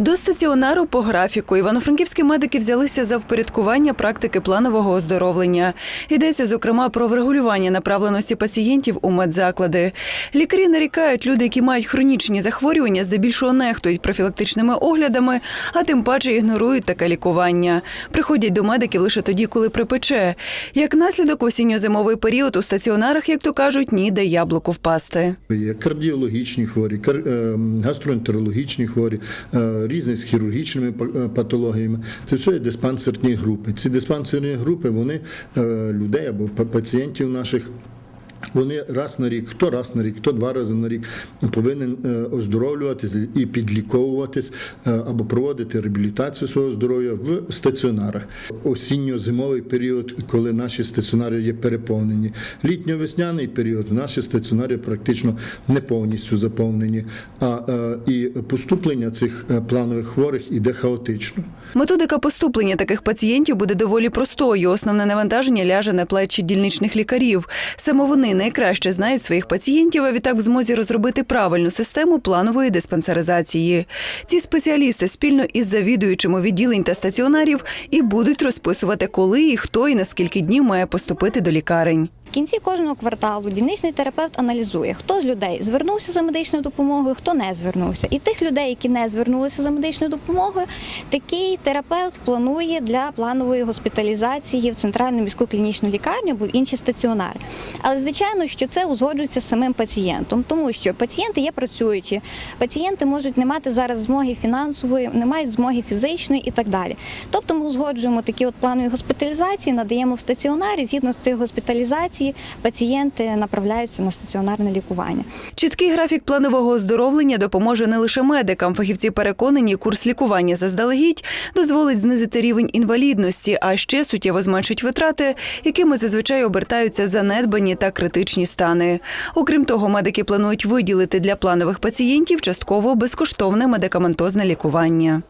До стаціонару по графіку івано-франківські медики взялися за впорядкування практики планового оздоровлення. Йдеться зокрема про врегулювання направленості пацієнтів у медзаклади. Лікарі нарікають, люди, які мають хронічні захворювання, здебільшого нехтують профілактичними оглядами, а тим паче ігнорують таке лікування. Приходять до медиків лише тоді, коли припече. Як наслідок, осінньо-зимовий період у стаціонарах, як то кажуть, ніде яблуку впасти. Є кардіологічні хворі, кар- е, гастроентерологічні хворі, е, різні з хірургічними е, патологіями. Це все є диспансерні групи. Ці диспансерні групи вони е, людей або пацієнтів наших. Вони раз на рік, хто раз на рік, хто два рази на рік повинен е, оздоровлюватись і підліковуватись е, або проводити реабілітацію свого здоров'я в стаціонарах. Осінньо-зимовий період, коли наші стаціонари є переповнені. Літньо-весняний період наші стаціонари практично не повністю заповнені, а е, і поступлення цих планових хворих іде хаотично. Методика поступлення таких пацієнтів буде доволі простою. Основне навантаження ляже на плечі дільничних лікарів. Саме вони найкраще знають своїх пацієнтів, а відтак в змозі розробити правильну систему планової диспансеризації. Ці спеціалісти спільно із завідуючими відділень та стаціонарів і будуть розписувати, коли і хто і на скільки днів має поступити до лікарень. В кінці кожного кварталу дільничний терапевт аналізує, хто з людей звернувся за медичною допомогою, хто не звернувся. І тих людей, які не звернулися за медичною допомогою, такий терапевт планує для планової госпіталізації в центральну міську клінічну лікарню або в інші стаціонари. Але звичайно, що це узгоджується з самим пацієнтом, тому що пацієнти є працюючі, пацієнти можуть не мати зараз змоги фінансової, не мають змоги фізичної і так далі. Тобто ми узгоджуємо такі от планові госпіталізації, надаємо в стаціонарі. Згідно з цих госпіталізацій, пацієнти направляються на стаціонарне лікування. Чіткий графік планового оздоровлення допоможе не лише медикам. Фахівці переконані, курс лікування заздалегідь дозволить знизити рівень інвалідності, а ще суттєво зменшить витрати, якими зазвичай обертаються занедбані та критичні стани. Окрім того, медики планують виділити для планових пацієнтів частково безкоштовне медикаментозне лікування.